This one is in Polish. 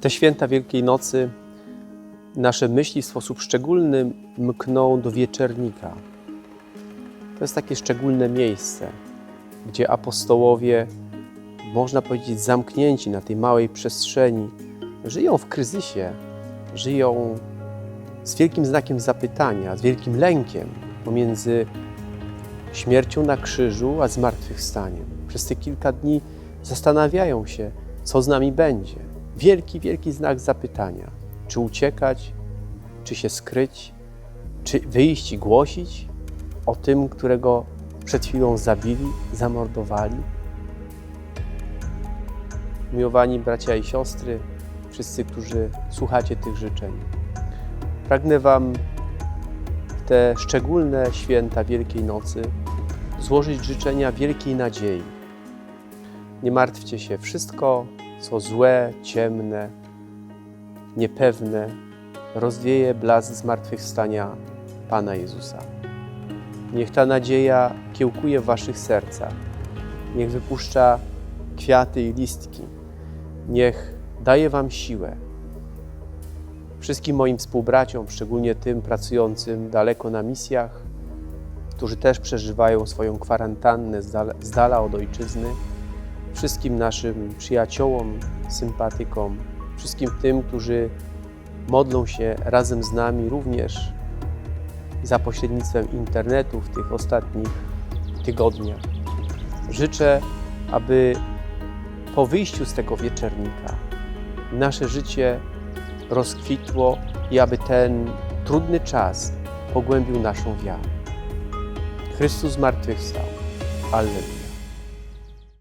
te święta Wielkiej Nocy nasze myśli w sposób szczególny mkną do wieczernika. To jest takie szczególne miejsce, gdzie apostołowie, można powiedzieć, zamknięci na tej małej przestrzeni, żyją w kryzysie, żyją z wielkim znakiem zapytania, z wielkim lękiem pomiędzy śmiercią na krzyżu a zmartwychwstaniem. Przez te kilka dni zastanawiają się, co z nami będzie. Wielki, wielki znak zapytania. Czy uciekać, czy się skryć, czy wyjść i głosić o tym, którego przed chwilą zabili, zamordowali. Miłowani bracia i siostry, wszyscy, którzy słuchacie tych życzeń, pragnę Wam w te szczególne święta Wielkiej Nocy złożyć życzenia wielkiej nadziei. Nie martwcie się, wszystko, co złe, ciemne, niepewne, rozwieje blask zmartwychwstania Pana Jezusa. Niech ta nadzieja kiełkuje w Waszych sercach. Niech wypuszcza kwiaty i listki. Niech daje Wam siłę. Wszystkim moim współbraciom, szczególnie tym pracującym daleko na misjach, którzy też przeżywają swoją kwarantannę z dala, z dala od ojczyzny, wszystkim naszym przyjaciołom, sympatykom, wszystkim tym, którzy modlą się razem z nami również za pośrednictwem internetu w tych ostatnich tygodniach. Życzę, aby po wyjściu z tego wieczernika nasze życie rozkwitło i aby ten trudny czas pogłębił naszą wiarę. Chrystus zmartwychwstał. Alleluja.